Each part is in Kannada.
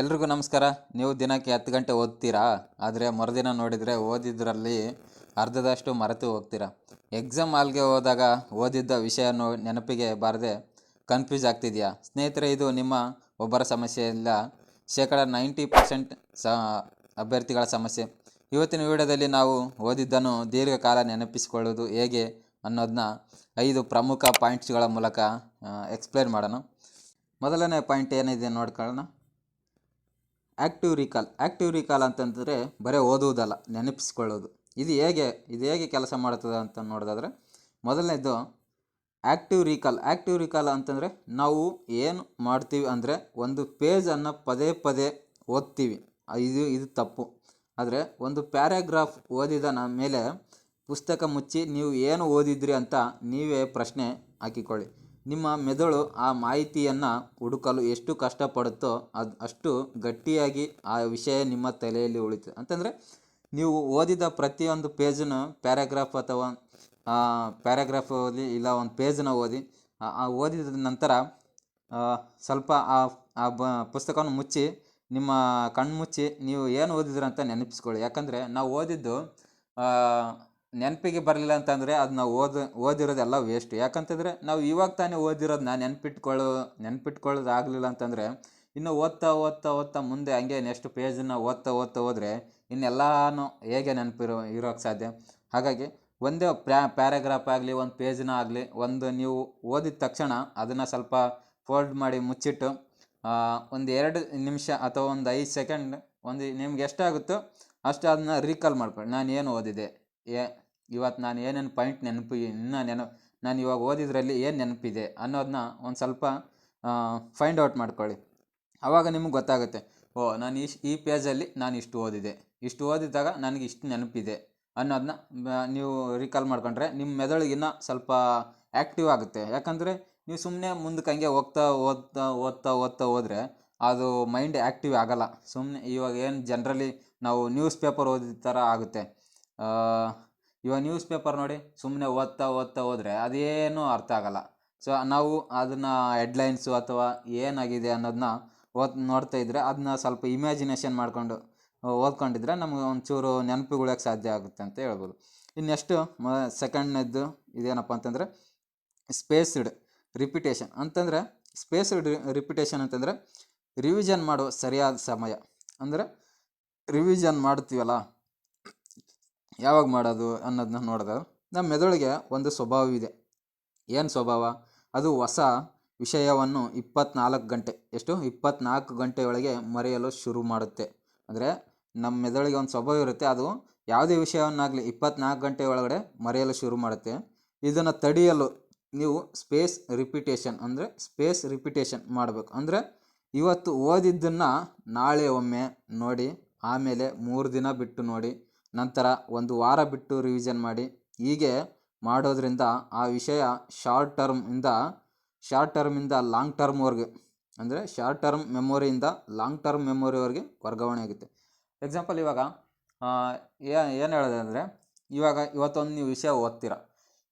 ಎಲ್ರಿಗೂ ನಮಸ್ಕಾರ. ನೀವು ದಿನಕ್ಕೆ ಹತ್ತು ಗಂಟೆ ಓದ್ತೀರಾ? ಆದರೆ ಮರುದಿನ ನೋಡಿದರೆ ಓದಿದ್ರಲ್ಲಿ ಅರ್ಧದಷ್ಟು ಮರೆತು ಹೋಗ್ತೀರಾ. ಎಕ್ಸಾಮ್ ಹಾಲ್ಗೆ ಹೋದಾಗ ಓದಿದ್ದ ವಿಷಯ ನೋ ನೆನಪಿಗೆ ಬಾರದೆ ಕನ್ಫ್ಯೂಸ್ ಆಗ್ತಿದೆಯಾ? ಸ್ನೇಹಿತರೆ, ಇದು ನಿಮ್ಮ ಒಬ್ಬರ ಸಮಸ್ಯೆ ಇಲ್ಲ. ಶೇಕಡ ನೈಂಟಿ ಪರ್ಸೆಂಟ್ ಸ ಅಭ್ಯರ್ಥಿಗಳ ಸಮಸ್ಯೆ. ಇವತ್ತಿನ ವಿಡಿಯೋದಲ್ಲಿ ನಾವು ಓದಿದ್ದನ್ನು ದೀರ್ಘಕಾಲ ನೆನಪಿಸಿಕೊಳ್ಳೋದು ಹೇಗೆ ಅನ್ನೋದನ್ನ ಐದು ಪ್ರಮುಖ ಪಾಯಿಂಟ್ಸ್ಗಳ ಮೂಲಕ ಎಕ್ಸ್ಪ್ಲೇನ್ ಮಾಡೋಣ. ಮೊದಲನೇ ಪಾಯಿಂಟ್ ಏನಿದೆ ನೋಡ್ಕೊಳ್ಳೋಣ. Active recall. ಆ್ಯಕ್ಟಿವ್ ರೀಕಾಲ್ ಅಂತಂದರೆ ಬರೀ ಓದುವುದಲ್ಲ, ನೆನಪಿಸ್ಕೊಳ್ಳೋದು. ಇದು ಹೇಗೆ ಇದು ಹೇಗೆ ಕೆಲಸ ಮಾಡ್ತದೆ ಅಂತ ನೋಡೋದಾದ್ರೆ, ಮೊದಲನೇದು ಆ್ಯಕ್ಟಿವ್ ರೀಕಾಲ್. ಆ್ಯಕ್ಟಿವ್ ರೀಕಾಲ್ ಅಂತಂದರೆ ನಾವು ಏನು ಮಾಡ್ತೀವಿ ಅಂದರೆ ಒಂದು ಪೇಜನ್ನು ಪದೇ ಪದೇ ಓದ್ತೀವಿ. ಇದು ಇದು ತಪ್ಪು. ಆದರೆ ಒಂದು ಪ್ಯಾರಾಗ್ರಾಫ್ ಓದಿದ ಮೇಲೆ ಪುಸ್ತಕ ಮುಚ್ಚಿ ನೀವು ಏನು ಓದಿದ್ರಿ ಅಂತ ನೀವೇ ಪ್ರಶ್ನೆ ಹಾಕಿಕೊಳ್ಳಿ. ನಿಮ್ಮ ಮೆದುಳು ಆ ಮಾಹಿತಿಯನ್ನು ಹುಡುಕಲು ಎಷ್ಟು ಕಷ್ಟಪಡುತ್ತೋ ಅದು ಅಷ್ಟು ಗಟ್ಟಿಯಾಗಿ ಆ ವಿಷಯ ನಿಮ್ಮ ತಲೆಯಲ್ಲಿ ಉಳಿತು ಅಂತಂದರೆ ನೀವು ಓದಿದ ಪ್ರತಿಯೊಂದು ಪೇಜನ್ನು ಪ್ಯಾರಾಗ್ರಾಫ್ ಅಥವಾ ಪ್ಯಾರಾಗ್ರಾಫ್ ಓದಿ ಇಲ್ಲ ಒಂದು ಪೇಜನ್ನು ಓದಿ, ಆ- ಓದಿದ ನಂತರ ಸ್ವಲ್ಪ ಆ ಆ ಬ ಪುಸ್ತಕವನ್ನು ಮುಚ್ಚಿ, ನಿಮ್ಮ ಕಣ್ಣು ಮುಚ್ಚಿ ನೀವು ಏನು ಓದಿದ್ರಂತ ನೆನಪಿಸ್ಕೊಳ್ಳಿ. ಯಾಕಂದರೆ ನಾವು ಓದಿದ್ದು ನೆನಪಿಗೆ ಬರಲಿಲ್ಲ ಅಂತಂದರೆ ಅದು ನಾವು ಓದ ಓದಿರೋದೆಲ್ಲ ವೇಸ್ಟ್ ಯಾಕಂತಂದರೆ ನಾವು ಇವಾಗ ತಾನೇ ಓದಿರೋದನ್ನ ನೆನ್ಪಿಟ್ಕೊಳ್ಳೋ ನೆನ್ಪಿಟ್ಕೊಳ್ಳೋದು ಆಗಲಿಲ್ಲ ಅಂತಂದರೆ ಇನ್ನು ಓದ್ತಾ ಓದ್ತಾ ಓದ್ತಾ ಮುಂದೆ ಹಂಗೆ ನೆಕ್ಸ್ಟ್ ಪೇಜನ್ನ ಓದ್ತಾ ಓದ್ತಾ ಹೋದರೆ ಇನ್ನೆಲ್ಲನೂ ಹೇಗೆ ನೆನಪಿರೋ ಇರೋಕ್ಕೆ ಸಾಧ್ಯ? ಹಾಗಾಗಿ ಒಂದೇ ಪ್ಯಾ, ಪ್ಯಾರಾಗ್ರಾಫ್ ಆಗಲಿ, ಒಂದು ಪೇಜ್ನ ಆಗಲಿ, ಒಂದು ನೀವು ಓದಿದ ತಕ್ಷಣ ಅದನ್ನು ಸ್ವಲ್ಪ ಫೋಲ್ಡ್ ಮಾಡಿ ಮುಚ್ಚಿಟ್ಟು ಒಂದು ಎರಡು ನಿಮಿಷ ಅಥವಾ ಒಂದು ಐದು ಸೆಕೆಂಡ್ ಒಂದು ನಿಮ್ಗೆ ಎಷ್ಟಾಗುತ್ತೋ ಅಷ್ಟು ಅದನ್ನ ರೀಕಾಲ್ ಮಾಡ್ಕೊಳ್ಳಿ. ನಾನು ಏನು ಓದಿದೆ ಏ ಇವತ್ತು ನಾನು ಏನೇನು ಪಾಯಿಂಟ್ ನೆನಪು ಇನ್ನೂ ನೆನ ನಾನು ಇವಾಗ ಓದಿದ್ರಲ್ಲಿ ಏನು ನೆನಪಿದೆ ಅನ್ನೋದನ್ನ ಒಂದು ಸ್ವಲ್ಪ ಫೈಂಡ್ ಔಟ್ ಮಾಡ್ಕೊಳ್ಳಿ. ಆವಾಗ ನಿಮಗೆ ಗೊತ್ತಾಗುತ್ತೆ, ಓ, ನಾನು ಇಶ್, ಈ ಪೇಜಲ್ಲಿ ನಾನು ಇಷ್ಟು ಓದಿದೆ. ಇಷ್ಟು ಓದಿದಾಗ ನನಗೆ ಇಷ್ಟು ನೆನಪಿದೆ ಅನ್ನೋದನ್ನ ನೀವು ರಿಕಾಲ್ ಮಾಡ್ಕೊಂಡ್ರೆ ನಿಮ್ಮ ಮೆದುಳಿಗಿನ್ನ ಸ್ವಲ್ಪ ಆ್ಯಕ್ಟಿವ್ ಆಗುತ್ತೆ. ಯಾಕಂದರೆ ನೀವು ಸುಮ್ಮನೆ ಮುಂದಕ್ಕೆ ಹಂಗೆ ಹೋಗ್ತಾ, ಓದ್ತಾ ಓದ್ತಾ ಓದ್ತಾ ಹೋದರೆ ಅದು ಮೈಂಡ್ ಆ್ಯಕ್ಟಿವ್ ಆಗೋಲ್ಲ. ಸುಮ್ಮನೆ ಇವಾಗ ಏನು ಜನ್ರಲಿ ನಾವು ನ್ಯೂಸ್ ಪೇಪರ್ ಓದಿದ ಥರ ಆಗುತ್ತೆ. ಇವಾಗ ನ್ಯೂಸ್ ಪೇಪರ್ ನೋಡಿ ಸುಮ್ಮನೆ ಓದ್ತಾ ಓದ್ತಾ ಹೋದರೆ ಅದೇನೂ ಅರ್ಥ ಆಗಲ್ಲ. ಸೊ ನಾವು ಅದನ್ನು ಹೆಡ್ಲೈನ್ಸು ಅಥವಾ ಏನಾಗಿದೆ ಅನ್ನೋದನ್ನ ಓದ್, ನೋಡ್ತಾ ಇದ್ದರೆ ಅದನ್ನ ಸ್ವಲ್ಪ ಇಮ್ಯಾಜಿನೇಷನ್ ಮಾಡ್ಕೊಂಡು ಓದ್ಕೊಂಡಿದ್ರೆ ನಮಗೆ ಒಂಚೂರು ನೆನಪುಗಳಕ್ಕೆ ಸಾಧ್ಯ ಆಗುತ್ತೆ ಅಂತ ಹೇಳ್ಬೋದು. ಇನ್ನು ನೆಕ್ಸ್ಟು ಮ ಸೆಕೆಂಡ್ನದ್ದು ಇದೇನಪ್ಪ ಅಂತಂದರೆ ಸ್ಪೇಸ್ಡ್ ರಿಪಿಟೇಷನ್ ಅಂತಂದರೆ ಸ್ಪೇಸ್ಡ್ ರಿಪಿಟೇಷನ್ ಅಂತಂದರೆ ರಿವಿಷನ್ ಮಾಡೋ ಸರಿಯಾದ ಸಮಯ. ಅಂದರೆ ರಿವಿಷನ್ ಮಾಡ್ತೀವಲ್ಲ ಯಾವಾಗ ಮಾಡೋದು ಅನ್ನೋದನ್ನ ನೋಡಿದಾಗ ನಮ್ಮ ಮೆದುಳಿಗೆ ಒಂದು ಸ್ವಭಾವವಿದೆ ಏನು ಸ್ವಭಾವ? ಅದು ಹೊಸ ವಿಷಯವನ್ನು ಇಪ್ಪತ್ನಾಲ್ಕು ಗಂಟೆ, ಎಷ್ಟು? ಇಪ್ಪತ್ನಾಲ್ಕು ಗಂಟೆಯೊಳಗೆ ಮರೆಯಲು ಶುರು ಮಾಡುತ್ತೆ. ಅಂದರೆ ನಮ್ಮ ಮೆದುಳಿಗೆ ಒಂದು ಸ್ವಭಾವ ಇರುತ್ತೆ. ಅದು ಯಾವುದೇ ವಿಷಯವನ್ನಾಗಲಿ ಇಪ್ಪತ್ನಾಲ್ಕು ಗಂಟೆ ಒಳಗಡೆ ಮರೆಯಲು ಶುರು ಮಾಡುತ್ತೆ. ಇದನ್ನು ತಡೆಯಲು ನೀವು ಸ್ಪೇಸ್ ರಿಪಿಟೇಷನ್, ಅಂದರೆ ಸ್ಪೇಸ್ ರಿಪಿಟೇಷನ್ ಮಾಡಬೇಕು. ಅಂದರೆ ಇವತ್ತು ಓದಿದ್ದನ್ನು ನಾಳೆ ಒಮ್ಮೆ ನೋಡಿ, ಆಮೇಲೆ ಮೂರು ದಿನ ಬಿಟ್ಟು ನೋಡಿ ನಂತರ ಒಂದು ವಾರ ಬಿಟ್ಟು ರಿವಿಷನ್ ಮಾಡಿ. ಹೀಗೆ ಮಾಡೋದ್ರಿಂದ ಆ ವಿಷಯ ಶಾರ್ಟ್ ಟರ್ಮಿಂದ ಶಾರ್ಟ್ ಟರ್ಮಿಂದ ಲಾಂಗ್ ಟರ್ಮ್ವರೆಗೆ ಅಂದರೆ ಶಾರ್ಟ್ ಟರ್ಮ್ ಮೆಮೊರಿಯಿಂದ ಲಾಂಗ್ ಟರ್ಮ್ ಮೆಮೊರಿವರೆಗೆ ವರ್ಗಾವಣೆ ಆಗುತ್ತೆ. ಎಕ್ಸಾಂಪಲ್ ಇವಾಗ ಏನು ಹೇಳೋದು ಅಂದರೆ, ಇವಾಗ ಇವತ್ತೊಂದು ನೀವು ವಿಷಯ ಓದ್ತೀರ.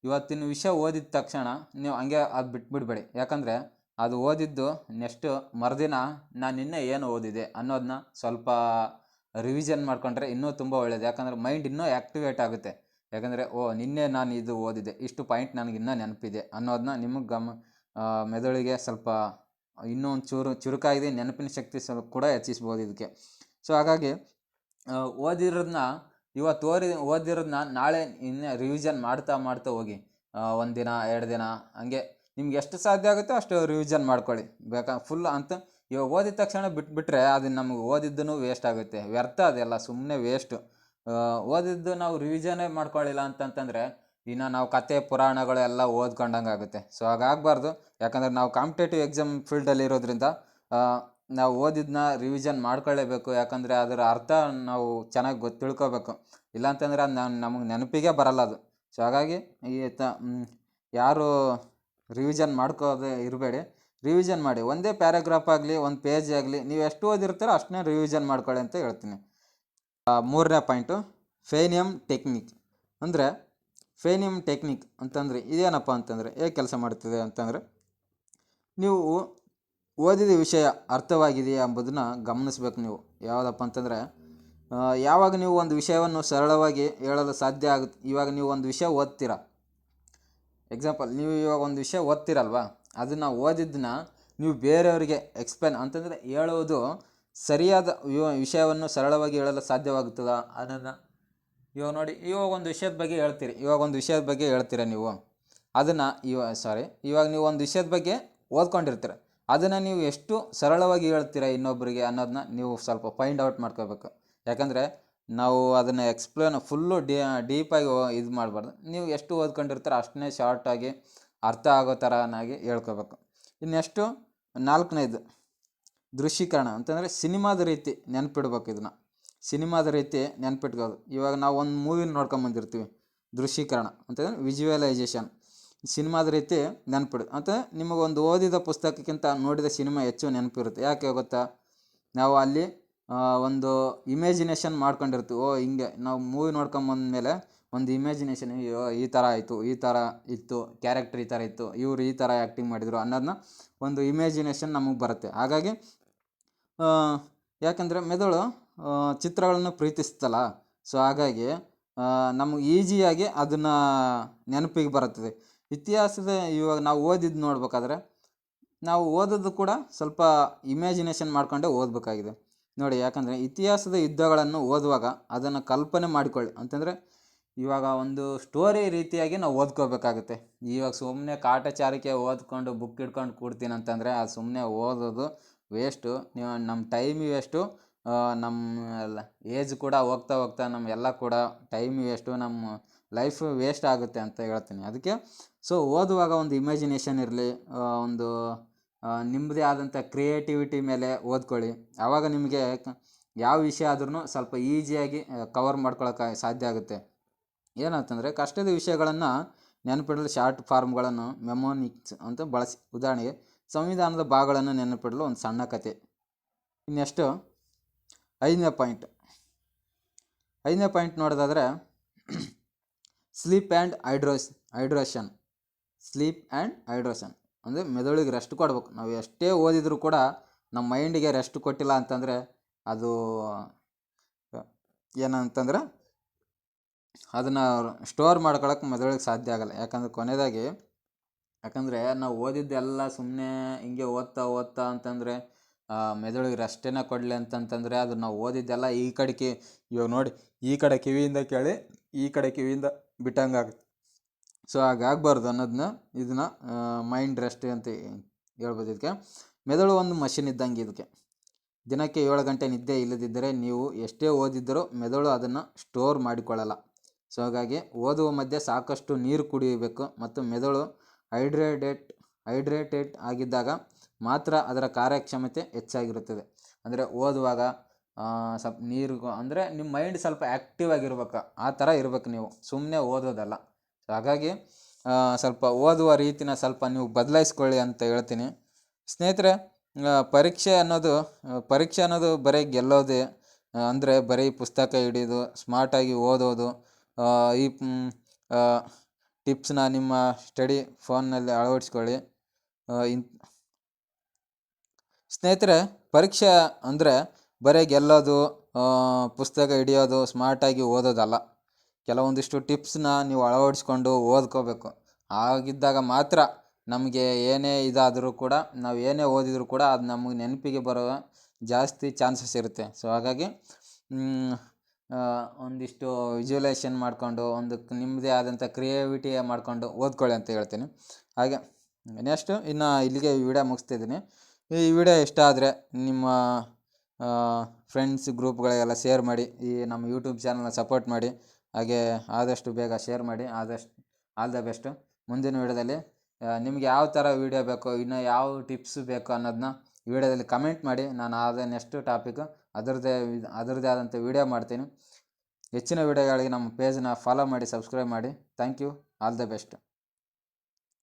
ಇವತ್ತಿನ ವಿಷಯ ಓದಿದ ತಕ್ಷಣ ನೀವು ಹಂಗೆ ಅದು ಬಿಟ್ಬಿಡ್ಬೇಡಿ. ಯಾಕಂದರೆ ಅದು ಓದಿದ್ದು ನೆಕ್ಸ್ಟು ಮರುದಿನ ನಾನು ನಿನ್ನೆ ಏನು ಓದಿದೆ ಅನ್ನೋದನ್ನ ಸ್ವಲ್ಪ ರಿವಿಷನ್ ಮಾಡ್ಕೊಂಡ್ರೆ ಇನ್ನೂ ತುಂಬ ಒಳ್ಳೆಯದು ಯಾಕಂದರೆ ಮೈಂಡ್ ಇನ್ನೂ ಆ್ಯಕ್ಟಿವೇಟ್ ಆಗುತ್ತೆ. ಯಾಕಂದರೆ, ಓ, ನಿನ್ನೆ ನಾನು ಇದು ಓದಿದೆ ಇಷ್ಟು ಪಾಯಿಂಟ್ ನನಗೆ ಇನ್ನೂ ನೆನಪಿದೆ ಅನ್ನೋದನ್ನ ನಿಮಗೆ ಗಮ ಮೆದುಳಿಗೆ ಸ್ವಲ್ಪ ಇನ್ನೂ ಒಂದು ಚೂರು ಚುರುಕಾಗಿದೆ ನೆನಪಿನ ಶಕ್ತಿ ಸ್ವಲ್ಪ ಕೂಡ ಹೆಚ್ಚಿಸ್ಬೋದು ಇದಕ್ಕೆ. ಸೊ ಹಾಗಾಗಿ ಓದಿರೋದನ್ನ ಇವತ್ತು ಓದಿ ಓದಿರೋದನ್ನ ನಾಳೆ ಇನ್ನೇ ರಿವಿಷನ್ ಮಾಡ್ತಾ ಮಾಡ್ತಾ ಹೋಗಿ. ಒಂದು ದಿನ ಎರಡು ದಿನ, ಹಂಗೆ. ನಿಮ್ಗೆ ಎಷ್ಟು ಸಾಧ್ಯ ಆಗುತ್ತೋ ಅಷ್ಟು ರಿವಿಷನ್ ಮಾಡ್ಕೊಳ್ಳಿ. ಬೇಕಾ ಫುಲ್ ಅಂತ ಇವಾಗ ಓದಿದ ತಕ್ಷಣ ಬಿಟ್ಬಿಟ್ರೆ ಅದು ನಮಗೆ ಓದಿದ್ದೂ ವೇಸ್ಟ್ ಆಗುತ್ತೆ. ವ್ಯರ್ಥ ಅದೆಲ್ಲ ಸುಮ್ಮನೆ ವೇಸ್ಟು ಓದಿದ್ದು ನಾವು ರಿವಿಷನೇ ಮಾಡ್ಕೊಳ್ಳಿಲ್ಲ ಅಂತಂತಂದರೆ ಇನ್ನು ನಾವು ಕತೆ, ಪುರಾಣಗಳು ಎಲ್ಲ ಓದ್ಕೊಂಡಂಗೆ ಆಗುತ್ತೆ. ಸೊ ಹಾಗಾಗಬಾರ್ದು. ಯಾಕಂದರೆ ನಾವು ಕಾಂಪಿಟೇಟಿವ್ ಎಕ್ಸಾಮ್ ಫೀಲ್ಡಲ್ಲಿ ಇರೋದ್ರಿಂದ ನಾವು ಓದಿದ್ದನ್ನ ರಿವಿಷನ್ ಮಾಡ್ಕೊಳ್ಳೇಬೇಕು. ಯಾಕಂದರೆ ಅದರ ಅರ್ಥ ನಾವು ಚೆನ್ನಾಗಿ ಗೊತ್ತು ತಿಳ್ಕೊಬೇಕು. ಇಲ್ಲಾಂತಂದರೆ ಅದು ನಾನು ನಮಗೆ ನೆನಪಿಗೆ ಬರಲ್ಲ ಅದು. ಸೊ ಹಾಗಾಗಿ ಈ ಯಾರು ರಿವಿಷನ್ ಮಾಡ್ಕೋದೇ ಇರಬೇಡಿ. ರಿವಿಷನ್ ಮಾಡಿ. ಒಂದೇ ಪ್ಯಾರಾಗ್ರಾಫ್ ಆಗಲಿ, ಒಂದು ಪೇಜ್ ಆಗಲಿ, ನೀವು ಎಷ್ಟು ಓದಿರ್ತೀರೋ ಅಷ್ಟನ್ನೇ ರಿವಿಷನ್ ಮಾಡ್ಕೊಳ್ಳಿ ಅಂತ ಹೇಳ್ತೀನಿ. ಮೂರನೇ ಪಾಯಿಂಟು ಫೇನಿಯಮ್ ಟೆಕ್ನಿಕ್. ಅಂದರೆ ಫೇನಿಯಮ್ ಟೆಕ್ನಿಕ್ ಅಂತಂದರೆ ಇದೇನಪ್ಪ ಅಂತಂದರೆ, ಹೇಗೆ ಕೆಲಸ ಮಾಡ್ತಿದೆ ಅಂತಂದರೆ, ನೀವು ಓದಿದ ವಿಷಯ ಅರ್ಥವಾಗಿದೆಯಾ ಎಂಬುದನ್ನು ಗಮನಿಸ್ಬೇಕು ನೀವು. ಯಾವುದಪ್ಪ ಅಂತಂದರೆ ಯಾವಾಗ ನೀವು ಒಂದು ವಿಷಯವನ್ನು ಸರಳವಾಗಿ ಹೇಳಲು ಸಾಧ್ಯ ಆಗುತ್ತೆ ಇವಾಗ ನೀವು ಒಂದು ವಿಷಯ ಓದ್ತೀರಾ. ಎಕ್ಸಾಂಪಲ್ ನೀವು ಇವಾಗ ಒಂದು ವಿಷಯ ಓದ್ತಿರಲ್ವಾ? ಅದನ್ನು ಓದಿದ್ದನ್ನ ನೀವು ಬೇರೆಯವರಿಗೆ ಎಕ್ಸ್ಪ್ಲೇನ್ ಅಂತಂದರೆ ಹೇಳುವುದು ಸರಿಯಾದ ವಿಷಯವನ್ನು ಸರಳವಾಗಿ ಹೇಳಲು ಸಾಧ್ಯವಾಗುತ್ತದಾ? ಅದನ್ನು ಇವಾಗ ನೋಡಿ, ಇವಾಗ ಒಂದು ವಿಷಯದ ಬಗ್ಗೆ ಹೇಳ್ತೀರಿ. ಇವಾಗ ಒಂದು ವಿಷಯದ ಬಗ್ಗೆ ಹೇಳ್ತೀರ ನೀವು? ಅದನ್ನು ಇವ ಸಾರಿ ಇವಾಗ ನೀವು ಒಂದು ವಿಷಯದ ಬಗ್ಗೆ ಓದ್ಕೊಂಡಿರ್ತೀರ. ಅದನ್ನು ನೀವು ಎಷ್ಟು ಸರಳವಾಗಿ ಹೇಳ್ತೀರ ಇನ್ನೊಬ್ಬರಿಗೆ ಅನ್ನೋದನ್ನ ನೀವು ಸ್ವಲ್ಪ ಫೈಂಡ್ ಔಟ್ ಮಾಡ್ಕೋಬೇಕು ಯಾಕಂದರೆ ನಾವು ಅದನ್ನು ಎಕ್ಸ್ಪ್ಲೇನ್ ಫುಲ್ಲು ಡೀಪಾಗಿ ಇದು ಮಾಡಬಾರ್ದು. ನೀವು ಎಷ್ಟು ಓದ್ಕೊಂಡಿರ್ತೀರ ಅಷ್ಟನ್ನೇ ಶಾರ್ಟಾಗಿ ಅರ್ಥ ಆಗೋ ಥರನಾಗಿ ಹೇಳ್ಕೋಬೇಕು. ಇನ್ನೆಷ್ಟು? ನಾಲ್ಕನೇದು, ದೃಶ್ಯೀಕರಣ ಅಂತಂದರೆ ಸಿನಿಮಾದ ರೀತಿ ನೆನ್ಪಿಡ್ಬೇಕು ಇದನ್ನು. ಸಿನಿಮಾದ ರೀತಿ ನೆನ್ಪಿಟ್ಕೋದು. ಇವಾಗ ನಾವು ಒಂದು ಮೂವಿನ ನೋಡ್ಕೊಂಬಂದಿರ್ತೀವಿ ದೃಶ್ಯೀಕರಣ ಅಂತಂದರೆ ವಿಜುವಲೈಸೇಷನ್ ಸಿನಿಮಾದ ರೀತಿ ನೆನಪಿಡು. ಅಂತ ನಿಮಗೊಂದು ಓದಿದ ಪುಸ್ತಕಕ್ಕಿಂತ ನೋಡಿದ ಸಿನಿಮಾ ಹೆಚ್ಚು ನೆನಪಿರುತ್ತೆ. ಯಾಕೆ ಗೊತ್ತಾ? ನಾವು ಅಲ್ಲಿ ಒಂದು ಇಮ್ಯಾಜಿನೇಷನ್ ಮಾಡ್ಕೊಂಡಿರ್ತೀವಿ. ಓ, ಹಿಂಗೆ, ನಾವು ಮೂವಿ ನೋಡ್ಕೊಂಬಂದ್ಮೇಲೆ ಒಂದು ಇಮ್ಯಾಜಿನೇಷನ್ ಅಯ್ಯೋ ಈ ಥರ ಆಯಿತು, ಈ ಥರ ಇತ್ತು ಕ್ಯಾರೆಕ್ಟರ್ ಈ ಥರ ಇತ್ತು, ಇವ್ರು ಈ ಥರ ಆ್ಯಕ್ಟಿಂಗ್ ಮಾಡಿದರು ಅನ್ನೋದನ್ನ ಒಂದು ಇಮ್ಯಾಜಿನೇಷನ್ ನಮಗೆ ಬರುತ್ತೆ. ಹಾಗಾಗಿ ಯಾಕಂದರೆ ಮೆದುಳು ಚಿತ್ರಗಳನ್ನು ಪ್ರೀತಿಸ್ತಲ್ಲ, ಸೊ ಹಾಗಾಗಿ ನಮಗೆ ಈಸಿಯಾಗಿ ಅದನ್ನು ನೆನಪಿಗೆ ಬರುತ್ತದೆ. ಇತಿಹಾಸದ ಇವಾಗ ನಾವು ಓದಿದ್ದು ನೋಡ್ಬೇಕಾದ್ರೆ, ನಾವು ಓದೋದು ಕೂಡ ಸ್ವಲ್ಪ ಇಮ್ಯಾಜಿನೇಷನ್ ಮಾಡಿಕೊಂಡೇ ಓದಬೇಕಾಗಿದೆ. ನೋಡಿ, ಯಾಕಂದರೆ ಇತಿಹಾಸದ ಯುದ್ಧಗಳನ್ನು ಓದುವಾಗ ಅದನ್ನು ಕಲ್ಪನೆ ಮಾಡಿಕೊಳ್ಳಿ. ಅಂತಂದರೆ ಇವಾಗ ಒಂದು ಸ್ಟೋರಿ ರೀತಿಯಾಗಿ ನಾವು ಓದ್ಕೋಬೇಕಾಗುತ್ತೆ. ಇವಾಗ ಸುಮ್ಮನೆ ಕಾಟಾಚಾರಕ್ಕೆ ಓದ್ಕೊಂಡು ಬುಕ್ ಹಿಡ್ಕೊಂಡು ಕೂಡ್ತೀನಿ ಅಂತಂದರೆ ಅದು ಸುಮ್ಮನೆ ಓದೋದು ವೇಸ್ಟು ನೀವು ನಮ್ಮ ಟೈಮ್ ವೇಸ್ಟು ನಮ್ಮ ಏಜ್ ಕೂಡ ಹೋಗ್ತಾ ಹೋಗ್ತಾ ನಮ್ಮ ಎಲ್ಲ ಕೂಡ ಟೈಮ್ ವೇಸ್ಟು ನಮ್ಮ ಲೈಫ್ ವೇಸ್ಟ್ ಆಗುತ್ತೆ ಅಂತ ಹೇಳ್ತೀನಿ. ಅದಕ್ಕೆ ಸೊ ಓದುವಾಗ ಒಂದು ಇಮ್ಯಾಜಿನೇಷನ್ ಇರಲಿ ಒಂದು ನಿಮ್ಮದೇ ಆದಂಥ ಕ್ರಿಯೇಟಿವಿಟಿ ಮೇಲೆ ಓದ್ಕೊಳ್ಳಿ. ಆವಾಗ ನಿಮಗೆ ಯಾವ ವಿಷಯ ಆದ್ರೂ ಸ್ವಲ್ಪ ಈಸಿಯಾಗಿ ಕವರ್ ಮಾಡ್ಕೊಳಕ್ಕೆ ಸಾಧ್ಯ ಆಗುತ್ತೆ. ಏನಂತಂದರೆ ಕಷ್ಟದ ವಿಷಯಗಳನ್ನು ನೆನಪಿಡಲು ಶಾರ್ಟ್ ಫಾರ್ಮ್ಗಳನ್ನು ಮೆಮೋನಿಕ್ಸ್ ಅಂತ ಬಳಸಿ. ಉದಾಹರಣೆಗೆ ಸಂವಿಧಾನದ ಭಾಗಗಳನ್ನು ನೆನಪಿಡಲು ಒಂದು ಸಣ್ಣ ಕತೆ. ಇನ್ನೆಷ್ಟು? ಐದನೇ ಪಾಯಿಂಟ್. ಐದನೇ ಪಾಯಿಂಟ್ ನೋಡೋದಾದರೆ ಸ್ಲೀಪ್ ಆ್ಯಂಡ್ ಹೈಡ್ರೋಸ್, ಹೈಡ್ರೇಷನ್. Sleep and hydration. ಅಂದರೆ ಮೆದುಳಿಗೆ ರೆಸ್ಟ್ ಕೊಡ್ಬೇಕು. ನಾವು ಎಷ್ಟೇ ಓದಿದರೂ ಕೂಡ ನಮ್ಮ ಮೈಂಡಿಗೆ ರೆಸ್ಟ್ ಕೊಟ್ಟಿಲ್ಲ ಅಂತಂದರೆ ಅದು, ಏನಂತಂದ್ರೆ ಅದನ್ನು ಸ್ಟೋರ್ ಮಾಡ್ಕೊಳಕ್ಕೆ ಮೆದುಳಿಗೆ ಸಾಧ್ಯ ಆಗಲ್ಲ. ಯಾಕಂದ್ರೆ ಕೊನೆಯದಾಗಿ ಯಾಕಂದರೆ ನಾವು ಓದಿದ್ದೆಲ್ಲ ಸುಮ್ಮನೆ ಹಿಂಗೆ ಓದ್ತಾ ಓದ್ತಾ ಅಂತಂದರೆ ಮೆದುಳಿಗೆ ರೆಸ್ಟೇನ ಕೊಡಲಿ ಅಂತಂತಂದರೆ ಅದು ನಾವು ಓದಿದ್ದೆಲ್ಲ ಈ ಕಡೆ ಕಿ ಇವಾಗ ನೋಡಿ, ಈ ಕಡೆ ಕಿವಿಯಿಂದ ಕೇಳಿ, ಈ ಕಡೆ ಕಿವಿಯಿಂದ ಬಿಟ್ಟಂಗೆ ಆಗುತ್ತೆ. ಸೊ ಹಾಗಾಗಬಾರ್ದು ಅನ್ನೋದನ್ನ ಇದನ್ನ ಮೈಂಡ್ ರೆಸ್ಟ್ ಅಂತ ಹೇಳ್ಬೋದು ಇದಕ್ಕೆ. ಮೆದುಳು ಒಂದು ಮಷಿನ್ ಇದ್ದಂಗೆ ಇದಕ್ಕೆ. ದಿನಕ್ಕೆ ಏಳು ಗಂಟೆ ನಿದ್ದೆ ಇಲ್ಲದಿದ್ದರೆ ನೀವು ಎಷ್ಟೇ ಓದಿದ್ದರೂ ಮೆದುಳು ಅದನ್ನು ಸ್ಟೋರ್ ಮಾಡಿಕೊಳ್ಳಲ್ಲ. ಸೊ ಹಾಗಾಗಿ ಓದುವ ಮಧ್ಯೆ ಸಾಕಷ್ಟು ನೀರು ಕುಡಿಯಬೇಕು ಮತ್ತು ಮೆದುಳು ಹೈಡ್ರೇಟೆಡ್ ಹೈಡ್ರೇಟೆಡ್ ಆಗಿದ್ದಾಗ ಮಾತ್ರ ಅದರ ಕಾರ್ಯಕ್ಷಮತೆ ಹೆಚ್ಚಾಗಿರುತ್ತದೆ. ಅಂದರೆ ಓದುವಾಗ ಸ್ವಲ್ಪ ನೀರು ಅಂದರೆ ನಿಮ್ಮ ಮೈಂಡ್ ಸ್ವಲ್ಪ ಆ್ಯಕ್ಟಿವ್ ಆಗಿರ್ಬೇಕು, ಆ ಥರ ಇರ್ಬೇಕು ನೀವು ಸುಮ್ಮನೆ ಓದೋದಲ್ಲ. ಸೊ ಹಾಗಾಗಿ ಸ್ವಲ್ಪ ಓದುವ ರೀತಿನ ಸ್ವಲ್ಪ ನೀವು ಬದಲಾಯಿಸ್ಕೊಳ್ಳಿ ಅಂತ ಹೇಳ್ತೀನಿ. ಸ್ನೇಹಿತರೆ ಪರೀಕ್ಷೆ ಅನ್ನೋದು ಪರೀಕ್ಷೆ ಅನ್ನೋದು ಬರೀ ಗೆಲ್ಲೋದೇ, ಅಂದರೆ ಬರೀ ಪುಸ್ತಕ ಹಿಡಿಯೋದು ಸ್ಮಾರ್ಟಾಗಿ ಓದೋದು ಈ ಟಿಪ್ಸನ್ನ ನಿಮ್ಮ ಸ್ಟಡಿ ಫೋನ್ನಲ್ಲಿ ಅಳವಡಿಸ್ಕೊಳ್ಳಿ. ಇನ್, ಸ್ನೇಹಿತರೆ, ಪರೀಕ್ಷೆ ಅಂದರೆ ಬರೀ ಗೆಲ್ಲೋದು ಪುಸ್ತಕ ಹಿಡಿಯೋದು, ಸ್ಮಾರ್ಟಾಗಿ ಓದೋದಲ್ಲ. ಕೆಲವೊಂದಿಷ್ಟು ಟಿಪ್ಸನ್ನ ನೀವು ಅಳವಡಿಸ್ಕೊಂಡು ಓದ್ಕೋಬೇಕು. ಹಾಗಿದ್ದಾಗ ಮಾತ್ರ ನಮಗೆ ಏನೇ ಇದಾದರೂ ಕೂಡ, ನಾವು ಏನೇ ಓದಿದರೂ ಕೂಡ ಅದು ನಮಗೆ ನೆನಪಿಗೆ ಬರೋ ಜಾಸ್ತಿ ಚಾನ್ಸಸ್ ಇರುತ್ತೆ. ಸೊ, ಹಾಗಾಗಿ ಒಂದಿಷ್ಟು ವಿಜುವಲೈಸೇಷನ್ ಮಾಡಿಕೊಂಡು, ಒಂದು ನಿಮ್ಮದೇ ಆದಂಥ ಕ್ರಿಯೇವಿಟಿ ಮಾಡಿಕೊಂಡು ಓದ್ಕೊಳ್ಳಿ ಅಂತ ಹೇಳ್ತೀನಿ. ಹಾಗೆ ನೆಕ್ಸ್ಟು ಇನ್ನು ಇಲ್ಲಿಗೆ ಈ ವಿಡಿಯೋ ಮುಗಿಸ್ತಿದ್ದೀನಿ. ಈ ವಿಡಿಯೋ ಇಷ್ಟ ಆದರೆ ನಿಮ್ಮ ಫ್ರೆಂಡ್ಸ್ ಗ್ರೂಪ್ಗಳಿಗೆಲ್ಲ ಶೇರ್ ಮಾಡಿ, ಈ ನಮ್ಮ ಯೂಟ್ಯೂಬ್ ಚಾನಲ್ನ ಸಪೋರ್ಟ್ ಮಾಡಿ, ಹಾಗೆ ಆದಷ್ಟು ಬೇಗ ಶೇರ್ ಮಾಡಿ, ಆದಷ್ಟು ಆಲ್ ದ ಬೆಸ್ಟು ಮುಂದಿನ ವಿಡಿಯೋದಲ್ಲಿ ನಿಮ್ಗೆ ಯಾವ ಥರ ವಿಡಿಯೋ ಬೇಕೋ, ಇನ್ನು ಯಾವ ಟಿಪ್ಸ್ ಬೇಕು ಅನ್ನೋದನ್ನ ವಿಡಿಯೋದಲ್ಲಿ ಕಮೆಂಟ್ ಮಾಡಿ, ನಾನು ಆದ ನೆಕ್ಸ್ಟ್ ಟಾಪಿಕ್ ಅದರದ್ದೇ ಅದರದ್ದೇ ಆದಂಥ ವಿಡಿಯೋ ಮಾಡ್ತೀನಿ. ಹೆಚ್ಚಿನ ವಿಡಿಯೋಗಳಿಗೆ ನಮ್ಮ ಪೇಜನ್ನ ಫಾಲೋ ಮಾಡಿ ಸಬ್ಸ್ಕ್ರೈಬ್ ಮಾಡಿ. Thank you all the best